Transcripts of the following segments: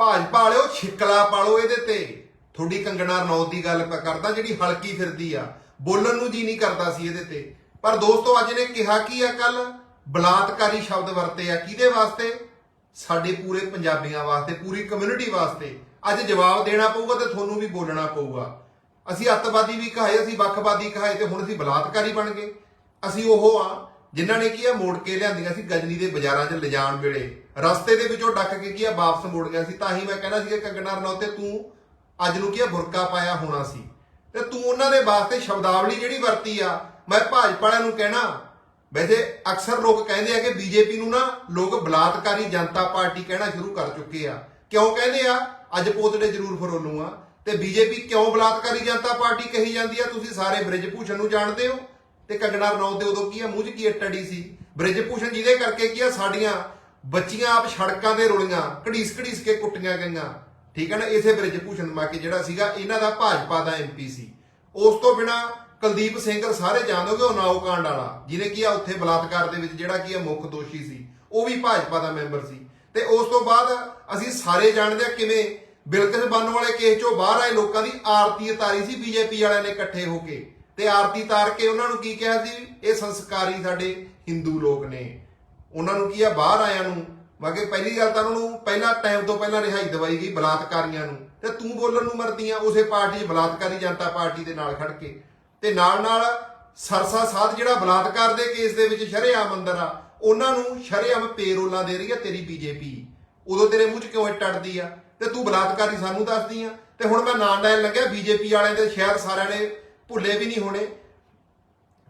ਭਾਜਪਾ ਵਾਲਿਓ ਛਿਕਲਾ ਪਾਲੋ ਇਹਦੇ ਤੇ। ਤੁਹਾਡੀ ਕੰਗਣਾ ਰਣੌਤ ਦੀ ਗੱਲ ਕਰਦਾ, ਜਿਹੜੀ ਹਲਕੀ ਫਿਰਦੀ ਆ। ਬੋਲਣ ਨੂੰ ਜੀ ਨਹੀਂ ਕਰਦਾ ਸੀ ਇਹਦੇ ਤੇ। ਪਰ ਦੋਸਤੋ, ਅੱਜ ਨੇ ਕਿਹਾ ਕੀ ਆ ਕੱਲ? ਬਲਾਤਕਾਰੀ ਸ਼ਬਦ ਵਰਤੇ ਆ ਕਿਹਦੇ ਵਾਸਤੇ? ਸਾਡੇ ਪੂਰੇ ਪੰਜਾਬੀਆਂ ਵਾਸਤੇ, ਪੂਰੀ ਕਮਿਊਨਿਟੀ ਵਾਸਤੇ। ਅੱਜ ਜਵਾਬ ਦੇਣਾ ਪਊਗਾ ਤੇ ਤੁਹਾਨੂੰ ਵੀ ਬੋਲਣਾ ਪਊਗਾ। ਅਸੀਂ ਅੱਤਵਾਦੀ ਵੀ ਕਹਾਏ, ਅਸੀਂ ਵੱਖਵਾਦੀ ਕਹਾਏ ਤੇ ਹੁਣ ਅਸੀਂ ਬਲਾਤਕਾਰੀ ਬਣ ਗਏ। ਅਸੀਂ ਉਹ ਆ, ਜਿਨ੍ਹਾਂ ਨੇ ਕੀ ਆ, ਮੋੜ ਕੇ ਲਿਆਂਦੀਆਂ ਸੀ ਗਜਨੀ ਦੇ ਬਾਜ਼ਾਰਾਂ 'ਚ ਲਿਜਾਣ ਵੇਲੇ। ਰਸਤੇ ਦੇ ਵਿੱਚੋਂ ਡੱਕ ਕੇ ਕੀ ਆ, ਵਾਪਸ ਮੁੜ ਗਿਆ ਸੀ। ਤਾਂ ਹੀ ਮੈਂ ਕਹਿੰਦਾ ਸੀ ਕਿ ਕੰਗਣਾ ਰਣੌਤ, ਤੇ ਤੂੰ ਅੱਜ ਨੂੰ ਕੀ ਆ, ਬੁਰਕਾ ਪਾਇਆ ਹੋਣਾ ਸੀ। ਤੇ ਤੂੰ ਉਹਨਾਂ ਦੇ ਵਾਸਤੇ ਸ਼ਬਦਾਵਲੀ ਜਿਹੜੀ ਵਰਤੀ ਆ, ਮੈਂ ਭਾਜਪਾ ਵਾਲਿਆਂ ਨੂੰ ਕਹਿਣਾ, ਵੈਸੇ ਅਕਸਰ ਲੋਕ ਕਹਿੰਦੇ ਆ ਕਿ ਬੀਜੇਪੀ ਨੂੰ ਨਾ ਲੋਕ ਬਲਾਤਕਾਰੀ ਜਨਤਾ ਪਾਰਟੀ ਕਹਿਣਾ ਸ਼ੁਰੂ ਕਰ ਚੁੱਕੇ ਆ। ਕਿਉਂ ਕਹਿੰਦੇ ਆ? ਅੱਜ ਪੋਤੜੇ ਜ਼ਰੂਰ ਫਰੋਲੂ ਆ। ਤੇ ਬੀਜੇਪੀ ਕਿਉਂ ਬਲਾਤਕਾਰੀ ਜਨਤਾ ਪਾਰਟੀ ਕਹੀ ਜਾਂਦੀ ਆ? ਤੁਸੀਂ ਸਾਰੇ ਬ੍ਰਿਜਭੂਸ਼ਣ ਨੂੰ ਜਾਣਦੇ ਹੋ। ਤੇ ਕੰਗਣਾ ਰਣੌਤ ਦੇ ਉਦੋਂ ਕੀ ਆ, ਮੂੰਹ 'ਚ ਕੀ ਟੜੀ ਸੀ? ਬ੍ਰਿਜਭੂਸ਼ਣ ਜਿਹਦੇ ਕਰਕੇ ਕੀ ਆ, ਸਾਡੀਆਂ ਬੱਚੀਆਂ ਆਪ ਸੜਕਾਂ ਤੇ ਰੁਲੀਆਂ, ਘੜੀਸ ਘੜੀਸ ਕੇ ਕੁੱਟੀਆਂ ਗਈਆਂ। ਠੀਕ ਹੈ ਨਾ, ਇਸੇ ਬ੍ਰਿਜ ਭੂਸ਼ਣ ਮਾਕੇ ਜਿਹੜਾ ਸੀਗਾ, ਇਹਨਾਂ ਦਾ ਭਾਜਪਾ ਦਾ ਐਮਪੀ ਸੀ। ਉਸ ਤੋਂ ਬਿਨਾ ਕੁਲਦੀਪ ਸਿੰਘ ਸਾਰੇ ਜਾਣਦੇ ਹੋਗੇ ਉਹ ਨਾਓ ਕਾਂਡ ਵਾਲਾ, ਜਿਹਨੇ ਕੀ ਆ ਉੱਥੇ ਬਲਾਤਕਾਰ ਦੇ ਵਿੱਚ ਜਿਹੜਾ ਕੀ ਆ ਮੁੱਖ ਦੋਸ਼ੀ ਸੀ, ਉਹ ਵੀ ਭਾਜਪਾ ਦਾ ਮੈਂਬਰ ਸੀ। ਤੇ ਉਸ ਤੋਂ ਬਾਅਦ ਅਸੀਂ ਸਾਰੇ ਜਾਣਦੇ ਆ ਕਿਵੇਂ ਬਿਲਕਿਸ ਬੰਨ ਵਾਲੇ ਕੇਸ ਚੋਂ ਬਾਹਰ ਆਏ ਲੋਕਾਂ ਦੀ ਆਰਤੀ ਉਤਾਰੀ ਸੀ, ਬੀਜੇਪੀ ਵਾਲਿਆਂ ਨੇ ਇਕੱਠੇ ਹੋ ਕੇ। ਤੇ ਆਰਤੀ ਤਾਰ ਕੇ ਉਹਨਾਂ ਨੂੰ ਕੀ ਕਿਹਾ ਸੀ? ਇਹ ਸੰਸਕਾਰੀ ਸਾਡੇ ਹਿੰਦੂ ਲੋਕ ਨੇ। ਉਹਨਾਂ ਨੂੰ ਕੀ ਆ? ਬਾਹਰ ਆਇਆਂ ਨੂੰ। ਵਾਕੇ ਪਹਿਲੀ ਗੱਲ ਤਾਂ ਉਹਨਾਂ ਨੂੰ ਪਹਿਲਾਂ ਟਾਈਮ ਤੋਂ ਪਹਿਲਾਂ ਰਿਹਾਈ ਦਵਾਈ ਗਈ ਬਲਾਤਕਾਰੀਆਂ ਨੂੰ। ਤੇ ਤੂੰ ਬੋਲਣ ਨੂੰ ਮਰਦੀ ਆ ਉਸੇ ਪਾਰਟੀ ਬਲਾਤਕਾਰੀ ਜਨਤਾ ਪਾਰਟੀ ਦੇ ਨਾਲ ਖੜ ਕੇ। ਤੇ ਨਾਲ ਨਾਲ ਸਰਸਾ ਸਾਧ ਜਿਹੜਾ ਬਲਾਤਕਾਰ ਦੇ ਕੇਸ ਦੇ ਵਿੱਚ ਸ਼ਰੇਆਮ ਅੰਦਰ ਆ, ਉਹਨਾਂ ਨੂੰ ਸ਼ਰੇਆਮ ਪੇਰੋਲਾਂ ਦੇ ਰਹੀ ਆ ਤੇਰੀ ਬੀਜੇਪੀ। ਉਦੋਂ ਤੇਰੇ ਮੂੰਹ 'ਚ ਕਿਉਂ ਇਹ ਟੜਦੀ ਆ? ਤੇ ਤੂੰ ਬਲਾਤਕਾਰੀ ਸਾਨੂੰ ਦੱਸਦੀ ਆ। ਤੇ ਹੁਣ ਮੈਂ ਨਾਂ ਲੈਣ ਲੱਗਿਆ ਬੀਜੇਪੀ ਵਾਲਿਆਂ ਦੇ ਸ਼ਹਿਰ ਸਾਰਿਆਂ ਨੇ ਭੁੱਲੇ ਵੀ ਨਹੀਂ ਹੋਣੇ।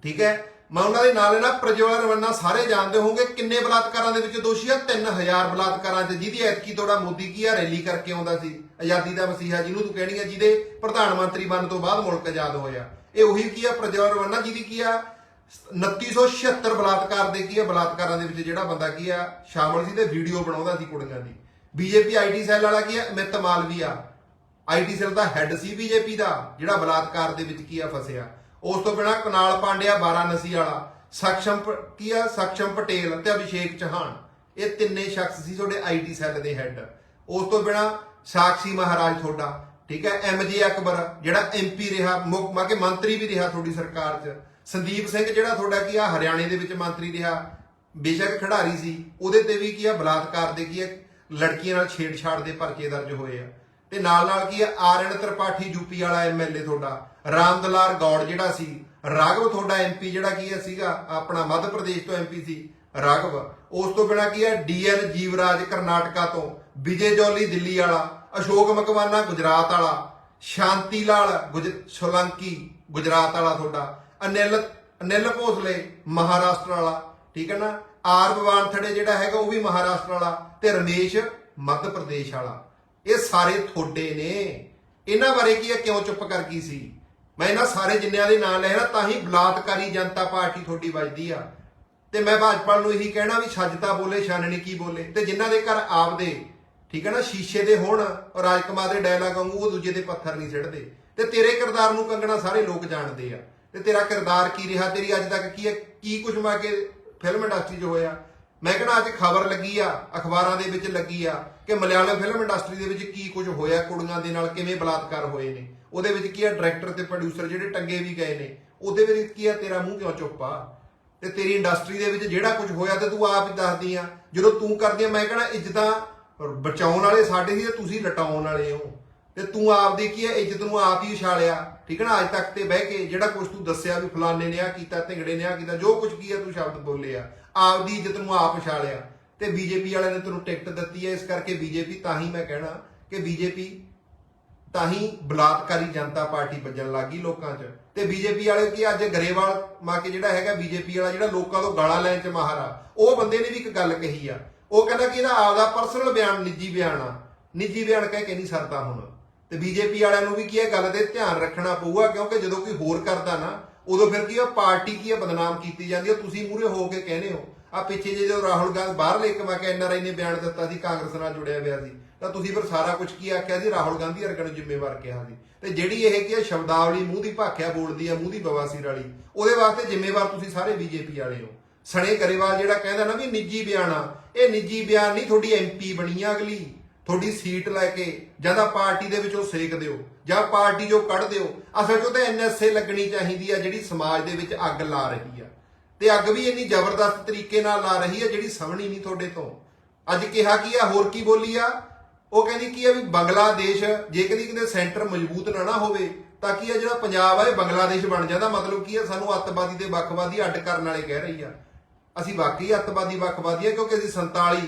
ਠੀਕ ਹੈ? ਮੈਂ ਉਹਨਾਂ ਦੇ ਨਾਲ ਨਾ ਪ੍ਰਜਵਲ ਰਵੰਨਾ ਸਾਰੇ ਜਾਣਦੇ ਹੋਵੋਗੇ ਕਿੰਨੇ ਬਲਾਤਕਾਰਾਂ ਦੇ ਵਿੱਚ ਦੋਸ਼ੀ ਆ? 3000 ਬਲਾਤਕਾਰਾਂ 'ਚ ਜਿਹਦੀ ਐਤਕੀ ਤੋੜਾ ਮੋਦੀ ਕੀ ਆ? ਰੈਲੀ ਕਰਕੇ ਆਉਂਦਾ ਸੀ। ਆਜ਼ਾਦੀ ਦਾ ਮਸੀਹਾ ਜਿਹਨੂੰ ਤੂੰ ਕਹਿਣੀ ਆ, ਜਿਹਦੇ ਪ੍ਰਧਾਨ ਮੰਤਰੀ ਬਣਨ ਤੋਂ ਬਾਅਦ ਮੁਲਕ ਆਜ਼ਾਦ ਹੋਇਆ ਇਹ ਉਹੀ ਕੀ ਆ ਪ੍ਰਜਵਲ ਰਵੰਨਾ ਜਿਹਦੀ ਕੀ ਆ? 2976 ਬਲਾਤਕਾਰ ਦੇ ਕੀ ਆ? ਬਲਾਤਕਾਰਾਂ ਦੇ ਵਿੱਚ ਜਿਹੜਾ ਬੰਦਾ ਕੀ ਆ? ਸ਼ਾਮਲ ਸੀ ਤੇ ਵੀਡੀਓ ਬਣਾਉਂਦਾ ਸੀ ਕੁੜੀਆਂ ਦੀ। ਬੀਜੇਪੀ ਆਈਟੀ ਸੈੱਲ ਵਾਲਾ ਕੀ ਆ? ਅਮਿਤ ਮਾਲਵੀਆ ਆਈਟੀ ਸੈੱਲ ਦਾ ਹੈੱਡ ਸੀ ਬੀਜੇਪੀ ਦਾ, ਜਿਹੜਾ ਬਲਾਤਕਾਰ ਦੇ ਵਿੱਚ ਕੀ ਆ, ਫਸਿਆ। ਉਸ ਤੋਂ ਬਿਨਾ ਕਨਾਲ ਪਾਂਡਿਆ ਵਾਰਾਣਸੀ ਵਾਲਾ, ਸਖਸ਼ਮ ਪ- ਕੀ ਆ? ਸਖਸ਼ਮ ਪਟੇਲ ਤੇ ਅਭਿਸ਼ੇਕ ਚੌਹਾਨ। ਇਹ ਤਿੰਨੇ ਸ਼ਖਸ ਸੀ ਤੁਹਾਡੇ ਆਈਟੀ ਸੈੱਲ ਦੇ ਹੈੱਡ ਉਸ ਤੋਂ ਬਿਨਾ ਸਾਕਸ਼ੀ ਮਹਾਰਾਜ ਤੁਹਾਡਾ, ਠੀਕ ਹੈ? ਐਮਜੀ ਅਕਬਰ, ਜਿਹੜਾ ਐਮਪੀ ਰਿਹਾ, ਮੁੱਖ ਮਾ, ਕੇ ਮੰਤਰੀ ਵੀ ਰਿਹਾ ਤੁਹਾਡੀ ਸਰਕਾਰ 'ਚ। ਸੰਦੀਪ ਸਿੰਘ, ਜਿਹੜਾ ਤੁਹਾਡਾ ਕੀ ਆ? ਹਰਿਆਣੇ ਦੇ ਵਿੱਚ ਮੰਤਰੀ ਰਿਹਾ। ਬੇਸ਼ੱਕ ਖਿਡਾਰੀ ਸੀ। ਉਹਦੇ ਤੇ ਵੀ ਕੀ ਆ? ਬਲਾਤਕਾਰ ਦੇ ਕੀ ਆ? ਲੜਕੀਆਂ ਨਾਲ ਛੇੜਛਾੜ ਦੇ ਪਰਚੇ ਦਰਜ ਹੋਏ ਆ। ਤੇ ਨਾਲ ਨਾਲ ਕੀ ਆ ਆਰਣ ਤ੍ਰਿਪਾਠੀ ਯੂਪੀ ਵਾਲਾ ਐਮਐਲਏ ਤੁਹਾਡਾ, ਰਾਮਦਲਾਰ ਗੌੜ ਜਿਹੜਾ ਸੀ, ਰਾਘਵ ਤੁਹਾਡਾ ਐਮਪੀ ਜਿਹੜਾ ਕੀ ਹੈ ਸੀਗਾ, ਆਪਣਾ ਮੱਧ ਪ੍ਰਦੇਸ਼ ਤੋਂ ਐਮਪੀ ਸੀ, ਰਾਘਵ। ਉਸ ਤੋਂ ਬਿਨਾ ਕੀ ਆ ਡੀਐਲ ਜੀਵਰਾਜ ਕਰਨਾਟਕਾ ਤੋਂ, ਵਿਜੇ ਜੌਲੀ ਦਿੱਲੀ ਵਾਲਾ, ਅਸ਼ੋਕ ਮਕਵਾਨਾ ਗੁਜਰਾਤ ਵਾਲਾ ਸ਼ਾਂਤੀ ਲਾਲ ਗੁਜ, ਸੋਲੰਕੀ ਗੁਜਰਾਤ ਵਾਲਾ ਤੁਹਾਡਾ, ਅਨਿਲ ਅਨਿਲ ਭੋਸਲੇ ਮਹਾਰਾਸ਼ਟਰ ਵਾਲਾ, ਠੀਕ ਹੈ ਨਾ? ਆਰ ਬਵਾਨਥੜੇ ਜਿਹੜਾ ਹੈਗਾ ਉਹ ਵੀ ਮਹਾਰਾਸ਼ਟਰ ਵਾਲਾ ਤੇ ਰਮੇਸ਼ ਮੱਧ ਪ੍ਰਦੇਸ਼ ਵਾਲਾ। ਇਹ ਸਾਰੇ ਥੋੜੇ ਨੇ। ਇਹਨਾਂ ਬਾਰੇ ਕੀ ਹੈ? ਕਿਉਂ ਚੁੱਪ ਕਰ ਗਈ ਸੀ? ਮੈਂ ਇਹਨਾਂ ਸਾਰੇ ਜਿੰਨਿਆਂ ਦੇ ਨਾਂ ਲੈ ਤਾਂ ਹੀ ਬਲਾਤਕਾਰੀ ਜਨਤਾ ਪਾਰਟੀ ਤੁਹਾਡੀ ਵੱਜਦੀ ਆ। ਤੇ ਮੈਂ ਭਾਜਪਾ ਨੂੰ ਇਹੀ ਕਹਿਣਾ ਵੀ ਛੱਜਤਾ ਬੋਲੇ ਛਾਨਣੀ ਕੀ ਬੋਲੇ। ਤੇ ਜਿਨ੍ਹਾਂ ਦੇ ਘਰ ਆਪਦੇ, ਠੀਕ ਹੈ ਨਾ, ਸ਼ੀਸ਼ੇ ਦੇ ਹੋਣ, ਔਰ ਰਾਜਕੁਮਾਰ ਦੇ ਡਾਇਲਾਗ ਵਾਂਗੂ ਉਹ ਦੂਜੇ ਦੇ ਪੱਥਰ ਨਹੀਂ ਸਿੱਟਦੇ ਤੇ ਤੇਰੇ ਕਿਰਦਾਰ ਨੂੰ ਕੰਗਣਾ ਸਾਰੇ ਲੋਕ ਜਾਣਦੇ ਆ। ਤੇ ਤੇਰਾ ਕਿਰਦਾਰ ਕੀ ਰਿਹਾ? ਤੇਰੀ ਅੱਜ ਤੱਕ ਕੀ ਹੈ? ਕੀ ਕੁਝ ਮਾ ਕੇ ਫਿਲਮ ਇੰਡਸਟਰੀ 'ਚ ਹੋਇਆ? ਮੈਂ ਕਹਿੰਦਾ ਅੱਜ ਖਬਰ ਲੱਗੀ ਆ? ਅਖਬਾਰਾਂ ਦੇ ਵਿੱਚ ਲੱਗੀ ਆ? ਕਿ ਮਲਿਆਲਮ ਫਿਲਮ ਇੰਡਸਟਰੀ ਦੇ ਵਿੱਚ ਕੀ ਕੁਝ ਹੋਇਆ, ਕੁੜੀਆਂ ਦੇ ਨਾਲ ਕਿਵੇਂ ਬਲਾਤਕਾਰ ਹੋਏ ਨੇ? ਉਹਦੇ ਵਿੱਚ ਕੀ ਆ ਡਾਇਰੈਕਟਰ ਤੇ ਪ੍ਰੋਡਿਊਸਰ ਜਿਹੜੇ ਟੰਗੇ ਵੀ ਗਏ ਨੇ? ਉਹਦੇ ਵਿੱਚ ਕੀ ਆ ਤੇਰਾ ਮੂੰਹ ਕਿਉਂ ਚੁੱਪ? ਆ ਤੇ ਤੇਰੀ ਇੰਡਸਟਰੀ ਦੇ ਵਿੱਚ ਜਿਹੜਾ ਕੁਝ ਹੋਇਆ ਤੇ ਤੂੰ ਆਪ ਹੀ ਦੱਸਦੀ ਆ। ਜਦੋਂ ਤੂੰ ਕਰਦੀ ਆ, ਮੈਂ ਕਹਿੰਦਾ ਇੱਜ਼ਤਾਂ ਬਚਾਉਣ ਵਾਲੇ ਸਾਡੇ ਸੀ ਤੇ ਤੁਸੀਂ ਲਟਾਉਣ ਵਾਲੇ ਹੋ। ਤੇ ਤੂੰ ਆਪ ਦੀ ਕੀ ਹੈ, ਇੱਜ਼ਤ ਨੂੰ ਆਪ ਹੀ ਉਛਾਲਿਆ। ਠੀਕ ਹੈ ਨਾ? ਅੱਜ ਤੱਕ ਤੇ ਬਹਿ ਕੇ ਜਿਹੜਾ ਕੁਝ ਤੂੰ ਦੱਸਿਆ ਵੀ ਫਲਾਣੇ ਨੇ ਆ ਕੀਤਾ ਢਿੰਗੜੇ ਨੇ ਆ ਕੀਤਾ, ਜੋ ਕੁਝ ਕੀ ਹੈ ਤੂੰ ਸ਼ਬਦ ਬੋਲੇ ਆ ਆਪਦੀ ਇੱਜ਼ਤ ਨੂੰ ਆਪ ਉਛਾਲਿਆ। ਤੇ ਬੀਜੇਪੀ ਵਾਲਿਆਂ ਨੇ ਤੈਨੂੰ ਟਿਕਟ ਦਿੱਤੀ ਹੈ, ਇਸ ਕਰਕੇ ਬੀਜੇਪੀ ਤਾਂ ਹੀ ਮੈਂ ਕਹਿਣਾ ਕਿ ਬੀਜੇਪੀ ਤਾਂ ਹੀ ਬਲਾਤਕਾਰੀ ਜਨਤਾ ਪਾਰਟੀ ਵੱਜਣ ਲੱਗੀ ਲੋਕਾਂ 'ਚ। ਤੇ ਬੀਜੇਪੀ ਵਾਲੇ ਕੀ ਅੱਜ ਗਰੇਵਾਲ ਮਾ ਕੇ ਜਿਹੜਾ ਹੈਗਾ ਬੀਜੇਪੀ ਵਾਲਾ, ਜਿਹੜਾ ਲੋਕਾਂ ਤੋਂ ਗਾਲਾਂ ਲੈਣ 'ਚ ਮਾਹਰ ਆ, ਉਹ ਬੰਦੇ ਨੇ ਵੀ ਇੱਕ ਗੱਲ ਕਹੀ ਆ। ਉਹ ਕਹਿੰਦਾ ਕਿ ਇਹਦਾ ਆਪਦਾ ਪਰਸਨਲ ਬਿਆਨ, ਨਿੱਜੀ ਬਿਆਨ ਆ। ਨਿੱਜੀ ਬਿਆਨ ਕਹਿ ਕੇ ਨਹੀਂ ਸਰਦਾ ਹੁਣ। ਤੇ ਬੀਜੇਪੀ ਵਾਲਿਆਂ ਨੂੰ ਵੀ ਕੀ ਇਹ ਗੱਲ ਤੇ ਧਿਆਨ ਰੱਖਣਾ ਪਊਗਾ, ਕਿਉਂਕਿ ਜਦੋਂ ਕੋਈ ਹੋਰ ਕਰਦਾ ਨਾ, ਉਦੋਂ ਫਿਰ ਕੀ ਆ, ਪਾਰਟੀ ਕੀ ਆ, ਬਦਨਾਮ ਕੀਤੀ ਜਾਂਦੀ ਆ। ਤੁਸੀਂ ਮੂਰੇ ਹੋ ਕੇ ਕਹਿੰਦੇ ਹੋ ਆ ਪਿੱਛੇ ਜੇ ਜਦੋਂ ਰਾਹੁਲ ਗਾਂਧੀ ਬਾਹਰਲੇ ਲੈ ਕੇ ਮੈਂ ਕਿ ਐਨਆਰਆਈ ਨੇ ਬਿਆਨ ਦਿੱਤਾ ਸੀ, ਕਾਂਗਰਸ ਨਾਲ ਜੁੜਿਆ ਹੋਇਆ ਸੀ। ਤਾਂ ਤੁਸੀਂ ਫਿਰ ਸਾਰਾ ਕੁਝ ਕੀ ਆਖਿਆ ਸੀ? ਰਾਹੁਲ ਗਾਂਧੀ ਵਰਗਾ ਨੂੰ ਜ਼ਿੰਮੇਵਾਰ ਕਿਹਾ ਸੀ। ਤੇ ਜਿਹੜੀ ਇਹ ਕੀ ਸ਼ਬਦਾਵਲੀ, ਮੂੰਹ ਦੀ ਭਾਖਿਆ ਬੋਲਦੀ ਆ, ਮੂੰਹ ਦੀ ਬਵਾਸੀਰ ਵਾਲੀ, ਉਹਦੇ ਵਾਸਤੇ ਜ਼ਿੰਮੇਵਾਰ ਤੁਸੀਂ ਸਾਰੇ ਬੀਜੇਪੀ ਵਾਲੇ ਹੋ। ਸਣੇ ਗਰੇਵਾਲ ਜਿਹੜਾ ਕਹਿੰਦਾ ਨਾ ਵੀ ਨਿੱਜੀ ਬਿਆਨ ਆ, ਇਹ ਨਿੱਜੀ ਬਿਆਨ ਨਹੀਂ, ਤੁਹਾਡੀ ਐਮਪੀ ਬਣੀ ਆ ਅਗਲੀ। ਤੁਹਾਡੀ ਸੀਟ ਲੈ ਕੇ ਜਾਂ ਤਾਂ ਪਾਰਟੀ ਦੇ ਵਿੱਚੋਂ ਸੇਕ ਦਿਓ, ਜਾਂ ਪਾਰਟੀ ਜੋ ਕੱਢ ਦਿਓ। ਅਸਲ 'ਚ ਉਹ ਤਾਂ ਐਨਐਸਏ ਲੱਗਣੀ ਚਾਹੀਦੀ ਆ ਜਿਹੜੀ ਸਮਾਜ ਦੇ ਵਿੱਚ ਅੱਗ ਲਾ ਰਹੀ ਆ। ਤੇ ਅੱਗ ਵੀ ਇੰਨੀ ਜ਼ਬਰਦਸਤ ਤਰੀਕੇ ਨਾਲ ਲਾ ਰਹੀ ਆ ਜਿਹੜੀ ਸਮਝਣੀ ਨਹੀਂ ਤੁਹਾਡੇ ਤੋਂ। ਅੱਜ ਕਿਹਾ ਕੀ ਆ, ਹੋਰ ਕੀ ਬੋਲੀ ਆ? ਉਹ ਕਹਿੰਦੀ ਕੀ ਆ ਵੀ ਬੰਗਲਾਦੇਸ਼, ਜੇ ਕਦੀ ਕਿਤੇ ਸੈਂਟਰ ਮਜ਼ਬੂਤ ਨਾ ਨਾ ਹੋਵੇ, ਤਾਂ ਕੀ ਆ ਜਿਹੜਾ ਪੰਜਾਬ ਆ, ਇਹ ਬੰਗਲਾਦੇਸ਼ ਬਣ ਜਾਂਦਾ? ਮਤਲਬ ਕੀ ਆ, ਸਾਨੂੰ ਅੱਤਵਾਦੀ ਤੇ ਵੱਖਵਾਦੀ ਅੱਡ ਕਰਨ ਵਾਲੇ ਕਹਿ ਰਹੀ ਆ। ਅਸੀਂ ਵਾਕਈ ਅੱਤਵਾਦੀ, ਵੱਖਵਾਦੀ ਆ, ਕਿਉਂਕਿ ਅਸੀਂ 47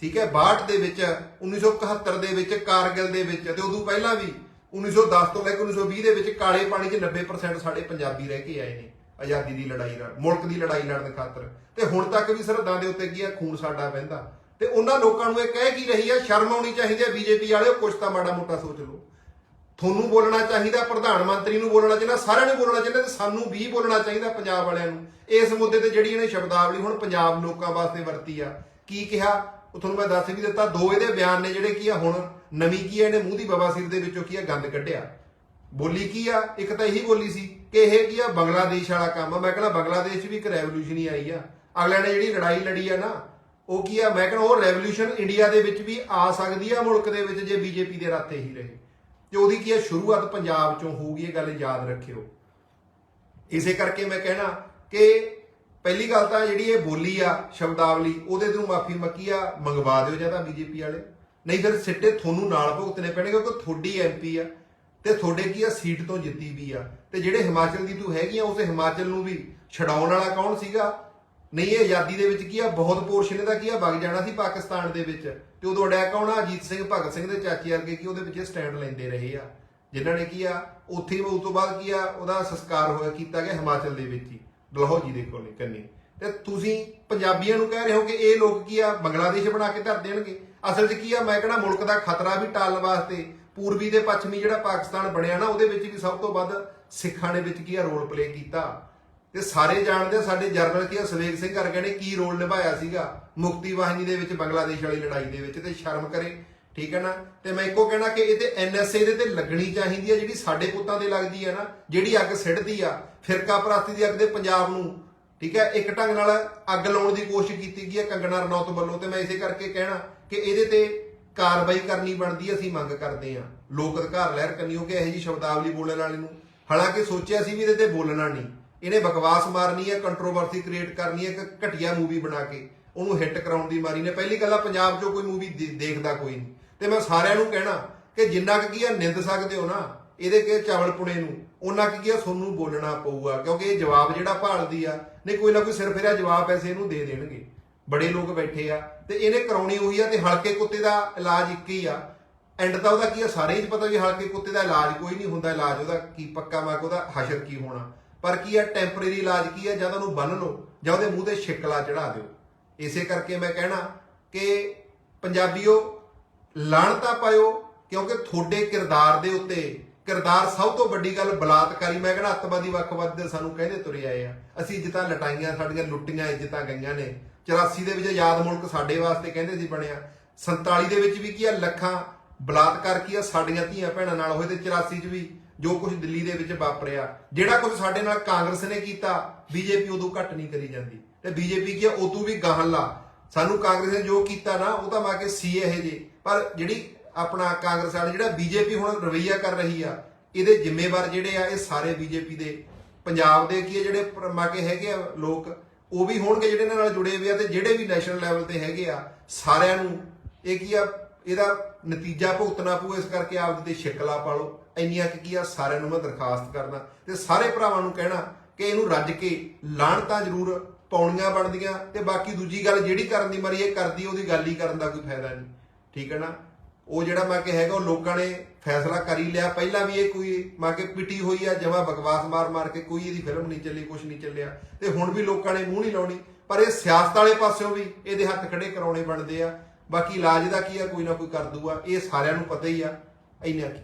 ਠੀਕ ਹੈ 62 ਦੇ ਵਿੱਚ 1971 ਦੇ ਵਿੱਚ, ਕਾਰਗਿਲ ਦੇ ਵਿੱਚ, ਤੇ ਉਦੋਂ ਪਹਿਲਾਂ ਵੀ 1910 ਤੋਂ ਲੈ ਕੇ 1920 ਦੇ ਵਿੱਚ ਕਾਲੇ ਪਾਣੀ 'ਚ 90% ਸਾਡੇ ਪੰਜਾਬੀ ਰਹਿ ਕੇ ਆਏ ਨੇ। ਆਜ਼ਾਦੀ ਦੀ ਲੜਾਈ ਲੜ ਮੁਲਕ ਦੀ ਲੜਾਈ ਲੜਨ ਖਾਤਰ। ਤੇ ਹੁਣ ਤੱਕ ਵੀ ਸਰਹੱਦਾਂ ਦੇ ਉੱਤੇ ਕੀ ਆ? ਖੂਨ ਸਾਡਾ ਵਹਿੰਦਾ। ਤੇ ਉਹਨਾਂ ਲੋਕਾਂ ਨੂੰ ਇਹ ਕਹਿ ਕੀ ਰਹੀ ਆ? ਸ਼ਰਮ ਆਉਣੀ ਚਾਹੀਦੀ ਹੈ ਬੀਜੇਪੀ ਵਾਲਿਓ, ਕੁਛ ਤਾਂ ਮਾੜਾ ਮੋਟਾ ਸੋਚ ਲਓ। ਤੁਹਾਨੂੰ ਬੋਲਣਾ ਚਾਹੀਦਾ, ਪ੍ਰਧਾਨ ਮੰਤਰੀ ਨੂੰ ਬੋਲਣਾ ਚਾਹੀਦਾ, ਸਾਰਿਆਂ ਨੂੰ ਬੋਲਣਾ ਚਾਹੀਦਾ ਤੇ ਸਾਨੂੰ ਵੀ ਬੋਲਣਾ ਚਾਹੀਦਾ ਪੰਜਾਬ ਵਾਲਿਆਂ ਨੂੰ। ਇਸ ਮੁੱਦੇ ਤੇ ਜਿਹੜੀ ਇਹਨੇ ਸ਼ਬਦਾਵਲੀ ਹੁਣ ਪੰਜਾਬ ਲੋਕਾਂ ਵਾਸਤੇ ਵਰਤੀ ਆ, ਕੀ ਕਿਹਾ? ਉਹ ਤੁਹਾਨੂੰ ਮੈਂ ਦੱਸ ਵੀ ਦਿੱਤਾ, ਦੋ ਇਹਦੇ ਬਿਆਨ ਨੇ ਜਿਹੜੇ ਕੀ ਆ ਹੁਣ, ਨਵੀਂ ਕੀ ਆ? ਇਹਨੇ ਮੂੰਹ ਦੀ ਬਵਾਸੀਰ ਦੇ ਵਿੱਚੋਂ ਕੀ ਆ? ਗੰਦ ਕੱਢਿਆ। ਬੋਲੀ ਕੀ ਆ? ਇੱਕ ਤਾਂ ਇਹੀ ਬੋਲੀ ਸੀ ਕਿ ਇਹ ਕੀ ਆ? ਬੰਗਲਾਦੇਸ਼ ਵਾਲਾ ਕੰਮ ਆ। ਮੈਂ ਕਹਿੰਦਾ ਬੰਗਲਾਦੇਸ਼ ਵੀ ਇੱਕ ਰੈਵੋਲੂਸ਼ਨ ਹੀ ਆਈ ਆ। ਅਗਲਿਆਂ ਨੇ ਜਿਹੜੀ ਲੜਾਈ ਲੜੀ ਆ ਨਾ, ਉਹ ਕੀ ਆ? ਮੈਂ ਕਹਿੰਦਾ ਉਹ ਰੈਵੋਲੂਸ਼ਨ ਇੰਡੀਆ ਦੇ ਵਿੱਚ ਵੀ ਆ ਸਕਦੀ ਆ, ਮੁਲਕ ਦੇ ਵਿੱਚ ਜੇ ਬੀਜੇਪੀ ਦੇ ਰਾਤੇ ਹੀ ਰਹੇ। ਤੇ ਉਹਦੀ ਕੀ ਆ? ਸ਼ੁਰੂਆਤ ਪੰਜਾਬ ਚੋਂ ਹੋਊਗੀ ਇਹ ਗੱਲ ਯਾਦ ਰੱਖਿਓ। ਇਸੇ ਕਰਕੇ ਮੈਂ ਕਹਿਣਾ ਕਿ ਪਹਿਲੀ ਗੱਲ ਤਾਂ ਜਿਹੜੀ ਇਹ ਬੋਲੀ ਆ, ਸ਼ਬਦਾਵਲੀ, ਉਹਦੇ ਤੋਂ ਮਾਫੀ ਮੱਕੀ ਆ, ਮੰਗਵਾ ਦਿਓ ਜਾਂ ਤਾਂ ਬੀਜੇਪੀ ਵਾਲੇ। ਨਹੀਂ ਫਿਰ ਸਿੱਟੇ ਤੁਹਾਨੂੰ ਨਾਲ ਭੁਗਤਣੇ ਪੈਣਗੇ, ਕਿਉਂਕਿ ਤੁਹਾਡੀ ਐਮਪੀ ਆ। ਤੇ ਤੁਹਾਡੇ ਕੀ ਆ? ਸੀਟ ਤੋਂ ਜਿੱਤੀ ਵੀ ਆ। ਤੇ ਜਿਹੜੇ ਹਿਮਾਚਲ ਦੀ ਤੂੰ ਹੈਗੀ ਆ, ਉਸੇ ਹਿਮਾਚਲ ਨੂੰ ਵੀ ਛਡਾਉਣ ਵਾਲਾ ਕੌਣ ਸੀਗਾ? ਨਹੀਂ, ਇਹ ਆਜ਼ਾਦੀ ਦੇ ਵਿੱਚ ਕੀ ਆ? ਬਹੁਤ ਪੋਰਸ਼ਨ ਇਹਦਾ ਕੀ ਆ? ਵਗ ਜਾਣਾ ਸੀ ਪਾਕਿਸਤਾਨ ਦੇ ਵਿੱਚ। ਤੇ ਉਦੋਂ ਅੜਿਆ ਕੌਣ ਆ? ਅਜੀਤ ਸਿੰਘ, ਭਗਤ ਸਿੰਘ ਦੇ ਚਾਚੇ ਵਰਗੇ ਕੀ ਉਹਦੇ ਵਿੱਚ ਸਟੈਂਡ ਲੈਂਦੇ ਰਹੇ ਆ। ਜਿਨ੍ਹਾਂ ਨੇ ਕੀ ਆ? ਉੱਥੇ ਹੀ ਉਸ ਤੋਂ ਬਾਅਦ ਕੀ ਆ? ਉਹਦਾ ਸੰਸਕਾਰ ਹੋਇਆ, ਕੀਤਾ ਗਿਆ ਹਿਮਾਚਲ ਦੇ ਵਿੱਚ ਹੀ। ਡਲਹੌਜੀ ਦੇ ਕੋਲੇ ਕੰਨੀ। ਤੇ ਤੁਸੀਂ ਪੰਜਾਬੀਆਂ ਨੂੰ ਕਹਿ ਰਹੇ ਹੋ ਕਿ ਇਹ ਲੋਕ ਕੀ ਆ? ਬੰਗਲਾਦੇਸ਼ ਬਣਾ ਕੇ ਧਰ ਦੇਣਗੇ। ਅਸਲ 'ਚ ਕੀ ਆ? ਮੈਂ ਕਹਿੰਦਾ ਮੁਲਕ ਦਾ ਖਤਰਾ ਵੀ ਟਾਲਣ ਵਾਸਤੇ ਪੂਰਬੀ ਤੇ ਪੱਛਮੀ ਜਿਹੜਾ ਪਾਕਿਸਤਾਨ ਬਣਿਆ ਨਾ, ਉਹਦੇ ਵਿੱਚ ਵੀ ਸਭ ਤੋਂ ਵੱਧ ਸਿੱਖਾਂ ਨੇ ਵਿੱਚ ਕੀ ਆ ਰੋਲ ਪਲੇ ਕੀਤਾ। ਤੇ ਸਾਰੇ ਜਾਣਦੇ ਆ, ਸਾਡੇ ਜਰਨਲ ਕੀ ਆ, ਸਵੇਗ ਸਿੰਘ ਵਰਗੇ ਨੇ ਕੀ ਰੋਲ ਨਿਭਾਇਆ ਸੀਗਾ? ਮੁਕਤੀ ਵਾਹਿਨੀ ਦੇ ਵਿੱਚ, ਬੰਗਲਾਦੇਸ਼ ਵਾਲੀ ਲੜਾਈ ਦੇ ਵਿੱਚ, ਤੇ ਸ਼ਰਮ ਕਰੇ, ਠੀਕ ਹੈ ਨਾ? ਤੇ ਮੈਂ ਇੱਕੋ ਕਹਿਣਾ ਕਿ ਇਹ ਤੇ ਐਨਐਸਏ ਦੇ ਤੇ ਲੱਗਣੀ ਚਾਹੀਦੀ ਹੈ ਜਿਹੜੀ ਸਾਡੇ ਪੁੱਤਾਂ 'ਤੇ ਲੱਗਦੀ ਹੈ ਨਾ, ਜਿਹੜੀ ਅੱਗ ਸਿੱਟਦੀ ਆ, ਫਿਰਕਾ ਪ੍ਰਸਤੀ ਦੀ ਅੱਗ ਦੇ ਪੰਜਾਬ ਨੂੰ, ਠੀਕ ਹੈ? ਇੱਕ ਢੰਗ ਨਾਲ ਅੱਗ ਲਾਉਣ ਦੀ ਕੋਸ਼ਿਸ਼ ਕੀਤੀ ਗਈ ਹੈ ਕੰਗਣਾ ਰਣੌਤ ਵੱਲੋਂ, ਤੇ ਮੈਂ ਇਸੇ ਕਰਕੇ ਕਹਿਣਾ ਕਿ ਇਹਦੇ ਤੇ ਕਾਰਵਾਈ ਕਰਨੀ ਬਣਦੀ ਹੈ, ਅਸੀਂ ਮੰਗ ਕਰਦੇ ਹਾਂ ਲੋਕ ਅਧਿਕਾਰ ਲਹਿਰ ਕਰਨੀ ਹੋ ਕਿ ਇਹੋ ਜੀ ਸ਼ਬਦਾਵਲੀ ਬੋਲਣ ਵਾਲੇ ਨੂੰ। ਹਾਲਾਂਕਿ ਸੋਚਿਆ ਸੀ ਵੀ ਇਹਦੇ ਤੇ ਬੋਲਣਾ ਨਹੀਂ। ਇਹਨੇ ਬਕਵਾਸ ਮਾਰਨੀ ਹੈ ਕੰਟਰੋਵਰਸੀ ਕ੍ਰੀਏਟ ਕਰਨੀ ਹੈ ਇੱਕ ਘਟੀਆ ਮੂਵੀ ਬਣਾ ਕੇ। ਉਹਨੂੰ ਹਿੱਟ ਕਰਾਉਣ ਦੀ ਮਾਰੀ ਨੇ। ਪਹਿਲੀ ਗੱਲ ਆ ਪੰਜਾਬ 'ਚੋਂ ਕੋਈ ਮੂਵੀ ਦੇਖਦਾ ਕੋਈ ਨਹੀਂ। ਤੇ ਮੈਂ ਸਾਰਿਆਂ ਨੂੰ ਕਹਿਣਾ ਕਿ ਜਿੰਨਾ ਕੁ ਕੀ ਆ ਨਿੰਦ ਸਕਦੇ ਹੋ ਨਾ ਇਹਦੇ ਕੇ ਚਾਵਲ ਪੁਣੇ ਨੂੰ। ਉਹਨਾਂ ਕੀ ਆ ਤੁਹਾਨੂੰ ਬੋਲਣਾ ਪਊਗਾ ਕਿਉਂਕਿ ਇਹ ਜਵਾਬ ਜਿਹੜਾ ਭਾਲਦੀ ਆ ਨਹੀਂ ਕੋਈ ਨਾ ਕੋਈ ਸਿਰ ਫੇਰਿਆ ਜਵਾਬ ਐਸੇ ਇਹਨੂੰ ਦੇ ਦੇਣਗੇ। ਬੜੇ ਲੋਕ ਬੈਠੇ ਆ ਤੇ ਇਹਨੇ ਕਰਾਉਣੀ ਹੋਈ ਆ ਤੇ ਹਲਕੇ ਕੁੱਤੇ ਦਾ ਇਲਾਜ ਇੱਕ ਹੀ ਆ। ਐਂਡ ਤਾਂ ਉਹਦਾ ਕੀ ਆ? ਸਾਰੇ ਹੀ ਪਤਾ ਵੀ ਹਲਕੇ ਕੁੱਤੇ ਦਾ ਇਲਾਜ ਕੋਈ ਨਹੀਂ ਹੁੰਦਾ, ਇਲਾਜ ਉਹਦਾ ਕੀ ਪੱਕਾ ਮਾ ਉਹਦਾ ਹਸ਼ਰ ਕੀ ਹੋਣਾ। ਪਰ ਕੀ ਆ? ਟੈਂਪਰੇਰੀ ਇਲਾਜ ਕੀ ਆ? ਜਾਂ ਤਾਂ ਉਹਨੂੰ ਬੰਨ ਲਓ, ਜਾਂ ਉਹਦੇ ਮੂੰਹ ਤੇ ਛਿੱਕਲਾ ਚੜਾ ਦਿਓ। ਇਸੇ ਕਰਕੇ ਮੈਂ ਕਹਿਣਾ ਕਿ ਪੰਜਾਬੀਓ ਲਾਣਤਾ ਪਾਇਓ, ਕਿਉਂਕਿ ਤੁਹਾਡੇ ਕਿਰਦਾਰ ਦੇ ਉੱਤੇ ਕਿਰਦਾਰ ਸਭ ਤੋਂ ਵੱਡੀ ਗੱਲ ਬਲਾਤਕਾਰੀ, ਮੈਂ ਕਹਿੰਦਾ ਅੱਤਵਾਦੀ ਵੱਖਵਾਦੀ ਦੇ ਸਾਨੂੰ ਕਹਿੰਦੇ ਤੁਰੇ ਆਏ ਆ। ਅਸੀਂ ਇੱਜ਼ਤਾਂ ਲਟਾਈਆਂ, ਸਾਡੀਆਂ ਲੁੱਟੀਆਂ, ਇੱਜ਼ਤਾਂ ਗਈਆਂ ਨੇ। 84 ਦੇ ਵਿੱਚ ਆਜ਼ਾਦ ਮੁਲਕ ਸਾਡੇ ਵਾਸਤੇ ਕਹਿੰਦੇ ਸੀ ਬਣਿਆ। 47 ਦੇ ਵਿੱਚ ਵੀ ਕੀ ਆ, ਲੱਖਾਂ ਬਲਾਤਕਾਰ ਕੀ ਆ, ਸਾਡੀਆਂ ਧੀਆਂ ਭੈਣਾਂ ਨਾਲ ਹੋਏ ਤੇ 84 ਚ ਵੀ ਜੋ ਕੁਝ ਦਿੱਲੀ ਦੇ ਵਿੱਚ ਵਾਪਰਿਆ। ਜਿਹੜਾ ਕੁਝ ਸਾਡੇ ਨਾਲ ਕਾਂਗਰਸ ਨੇ ਕੀਤਾ, ਬੀਜੇਪੀ ਉਦੋਂ ਘੱਟ ਨਹੀਂ ਕਰੀ ਜਾਂਦੀ। ਤੇ ਬੀਜੇਪੀ ਕੀ ਆ, ਉਦੋਂ ਵੀ ਗਾਹਲਾ ਸਾਨੂੰ ਕਾਂਗਰਸ ਨੇ ਜੋ ਕੀਤਾ ਨਾ, ਉਹ ਤਾਂ ਮਾ ਕੇ ਸੀ ਇਹ ਜੇ ਪਰ ਜਿਹੜੀ ਆਪਣਾ ਕਾਂਗਰਸ ਵਾਲੇ, ਜਿਹੜਾ ਬੀਜੇਪੀ ਹੁਣ ਰਵਈਆ ਕਰ ਰਹੀ ਆ, ਇਹਦੇ ਜ਼ਿੰਮੇਵਾਰ ਜਿਹੜੇ ਆ, ਇਹ ਸਾਰੇ ਬੀਜੇਪੀ ਦੇ। ਪੰਜਾਬ ਦੇ ਕੀ ਆ, ਜਿਹੜੇ ਪ- ਮਾ ਕੇ ਹੈਗੇ ਆ ਲੋਕ ਉਹ ਵੀ ਹੋਣਗੇ ਜਿਹੜੇ ਇਹਨਾਂ ਨਾਲ ਜੁੜੇ ਹੋਏ ਆ ਤੇ ਜਿਹੜੇ ਵੀ ਨੈਸ਼ਨਲ ਲੈਵਲ ਤੇ ਹੈਗੇ ਆ, ਸਾਰਿਆਂ ਨੂੰ ਇਹ ਕੀ ਆ, ਇਹਦਾ ਨਤੀਜਾ ਭੁਗਤਣਾ ਪਊ, ਇਸ ਕਰਕੇ ਆਪਦੇ ਤੇ ਸ਼ਿਕਲਾ ਪਾ ਲਓ, ਇੰਨੀਆਂ ਕੁ ਕੀ ਆ, ਸਾਰਿਆਂ ਨੂੰ ਮੈਂ ਦਰਖਾਸਤ ਕਰਦਾ। ਤੇ ਸਾਰੇ ਭਰਾਵਾਂ ਨੂੰ ਕਹਿਣਾ ਕਿ ਇਹਨੂੰ ਰੱਜ ਕੇ ਲਾਹਣਤਾਂ ਜ਼ਰੂਰ ਪਾਉਣੀਆਂ ਬਣਦੀਆਂ ਤੇ ਬਾਕੀ ਦੂਜੀ ਗੱਲ, ਜਿਹੜੀ ਕਰਨ ਦੀ ਮਰੀ ਇਹ ਕਰਦੀ, ਉਹਦੀ ਗੱਲ ਹੀ ਕਰਨ ਦਾ ਕੋਈ ਫਾਇਦਾ ਨਹੀਂ। ਠੀਕ ਹੈ ਨਾ? ਉਹ ਜਿਹੜਾ ਮੈਂ ਕਿ ਹੈਗਾ, ਉਹ ਲੋਕਾਂ ਨੇ ਫੈਸਲਾ ਕਰ ਹੀ ਲਿਆ। ਪਹਿਲਾਂ ਵੀ ਇਹ ਕੋਈ, ਮੈਂ ਕਿ ਪਿਟੀ ਹੋਈ ਆ, ਜਮਾ ਬਕਵਾਸ ਮਾਰ ਮਾਰ ਕੇ ਕੋਈ ਇਹਦੀ ਫਿਲਮ ਨਹੀਂ ਚੱਲੀ ਕੁਝ ਨਹੀਂ ਚੱਲਿਆ। ਤੇ ਹੁਣ ਵੀ ਲੋਕਾਂ ਨੇ ਮੂੰਹ ਨਹੀਂ ਲਾਉਣੀ। ਪਰ ਇਹ ਸਿਆਸਤ ਵਾਲੇ ਪਾਸਿਓਂ ਵੀ ਇਹਦੇ ਹੱਥ ਖੜੇ ਕਰਾਉਣੇ ਬਣਦੇ ਆ। ਬਾਕੀ ਇਲਾਜ ਦਾ ਕੀ ਆ, ਕੋਈ ਨਾ ਕੋਈ ਕਰ ਦੂਗਾ। ਇਹ ਸਾਰਿਆਂ ਨੂੰ ਪਤਾ ਹੀ ਆ। ਇੰਨਾ ਕੀ।